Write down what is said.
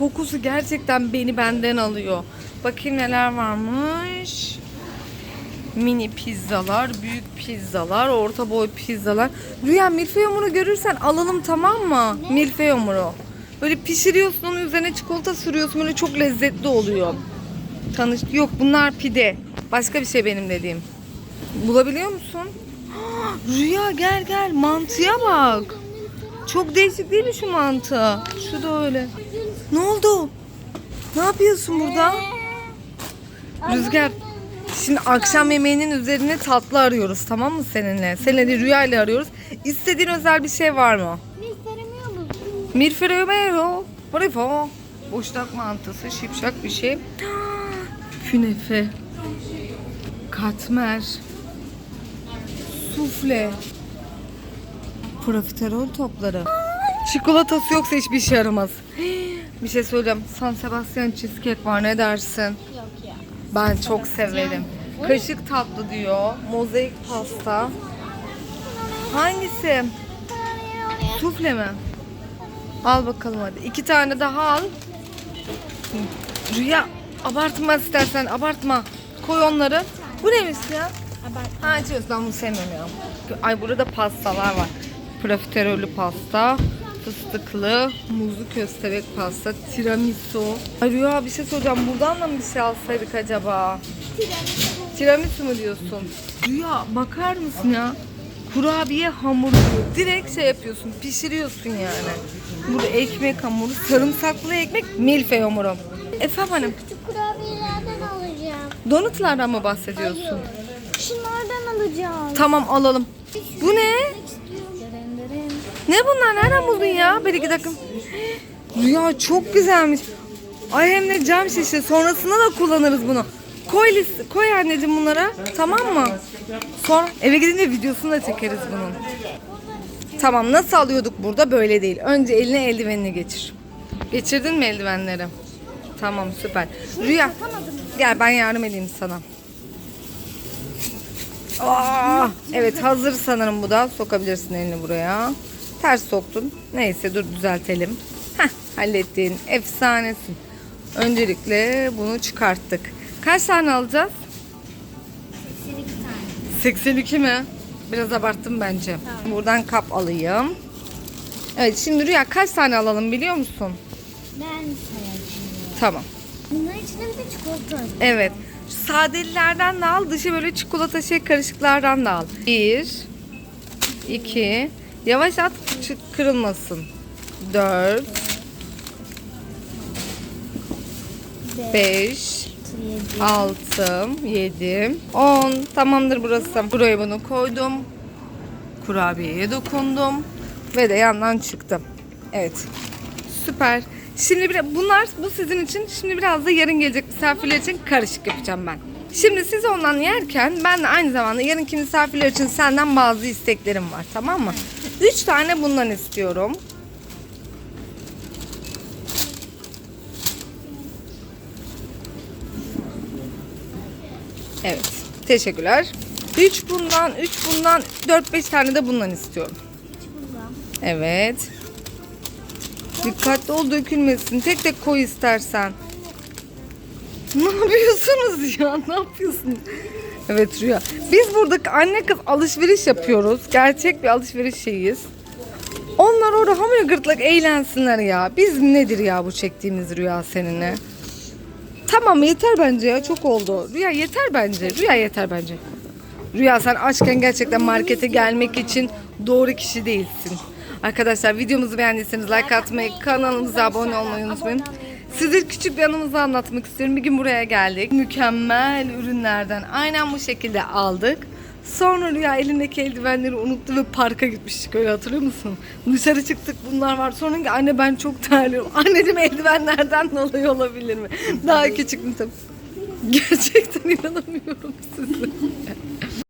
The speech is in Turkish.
kokusu gerçekten beni benden alıyor. Bakayım neler varmış. Mini pizzalar, büyük pizzalar, orta boy pizzalar. Rüya milföy hamuru görürsen alalım tamam mı? Milföy hamuru. Böyle pişiriyorsun onun üzerine çikolata sürüyorsun böyle çok lezzetli oluyor. Tanış yok bunlar pide. Başka bir şey benim dediğim. Bulabiliyor musun? Rüya gel gel mantıya bak. Çok değişik değil mi şu mantı? Şu da öyle. Ne oldu? Ne yapıyorsun burada? Rüzgar. Şimdi akşam yemeğinin üzerine tatlı arıyoruz tamam mı seninle? Seninle Rüya ile arıyoruz. İstediğin özel bir şey var mı? Musun? Mirferömero. Bravo. Boşnak mantısı, şipşak bir şey. Künefe. Katmer. Sufle. Profiterol topları. Çikolatası yoksa hiçbir işe yaramaz. Bir şey söyleyeceğim. San Sebastian cheesecake var ne dersin? Yok ya. Ben çok severim. Kaşık tatlı diyor. Mozaik pasta. Hangisi? Sufle mi? Al bakalım hadi. İki tane daha al. Rüya abartma istersen abartma. Koy onları. Bu neymiş ya? Ha içiyoruz ben bunu sevmiyorum ya. Ay burada pastalar var. Profiterolü pasta, fıstıklı, muzlu köstebek pasta, tiramisu. Rüya bir şey soracağım. Buradan da mı bir şey alsaydık acaba? Tiramisu mu diyorsun? Rüya bakar mısın ya? Kurabiye hamuru direkt şey yapıyorsun, pişiriyorsun yani. Burada ekmek hamuru, sarımsaklı ekmek, milföy hamuru. Efendim hanım, Küçük kurabiyelerden alacağım. donutlardan mı bahsediyorsun? Şunlardan alacağım. Tamam alalım. Bu ne? Ne bunlar? Nereden buldun ya? Bir iki dakika. Rüya çok güzelmiş. Ay hem de cam şişe. Sonrasında da kullanırız bunu. Koy liste, koy anneciğim bunlara. Tamam mı? Sonra eve gidince videosunu da çekeriz bunun. Tamam nasıl alıyorduk burada? Böyle değil. Önce eline eldivenini geçir. Geçirdin mi eldivenleri? Tamam süper. Rüya gel ben yardım edeyim sana. Aa, evet hazır sanırım bu da. Sokabilirsin elini buraya. Ters soktun. Neyse dur düzeltelim. Heh, hallettin. Efsanesin. Öncelikle bunu çıkarttık. Kaç tane alacağız? 82 mi? Biraz abarttım bence. Buradan kap alayım. Evet şimdi Rüya kaç tane alalım biliyor musun? Ben sayacağım. Tamam. Bunların içinde bir de çikolata. Evet. Şu sadelilerden de al. Dışı böyle çikolata şey karışıklardan da al. Bir. iki, Yavaş at kırılmasın. Dört. Beş. Yedi. Altı. Yedi. On. Tamamdır burası. Buraya bunu koydum. Kurabiyeye dokundum. Ve de yandan çıktım. Evet. Süper. Şimdi bir, bunlar bu sizin için. Şimdi biraz da yarın gelecek misafirler için karışık yapacağım ben. Şimdi siz ondan yerken ben de aynı zamanda yarınki misafirler için senden bazı isteklerim var. Tamam mı? Üç tane bundan istiyorum. Evet. Teşekkürler. 3 bundan, 3 bundan, 4-5 tane de bundan istiyorum. Evet. Dikkatli ol dökülmesin. Tek tek koy istersen. Ne yapıyorsunuz ya? Ne yapıyorsun? Evet Rüya. Biz burada anne kız alışveriş yapıyoruz. Gerçek bir alışveriş şeyiz. Onlar orada hamur gırtlak eğlensinler ya. Biz nedir ya bu çektiğimiz rüya seninle? Tamam yeter bence ya çok oldu. Rüya yeter bence. Rüya yeter bence. Rüya sen açken gerçekten markete gelmek için doğru kişi değilsin. Arkadaşlar videomuzu beğendiyseniz like atmayı, kanalımıza abone olmayı unutmayın. Size küçük bir anımızı anlatmak istiyorum. Bir gün buraya geldik. Mükemmel ürünlerden aynen bu şekilde aldık. Sonra Rüya elindeki eldivenleri unuttu ve parka gitmiştik öyle hatırlıyor musun? Dışarı çıktık bunlar var. Sonra ki anne ben çok terliyorum. Anneciğim eldivenlerden dolayı olabilir mi? Daha küçük mü tabii? Gerçekten inanamıyorum size.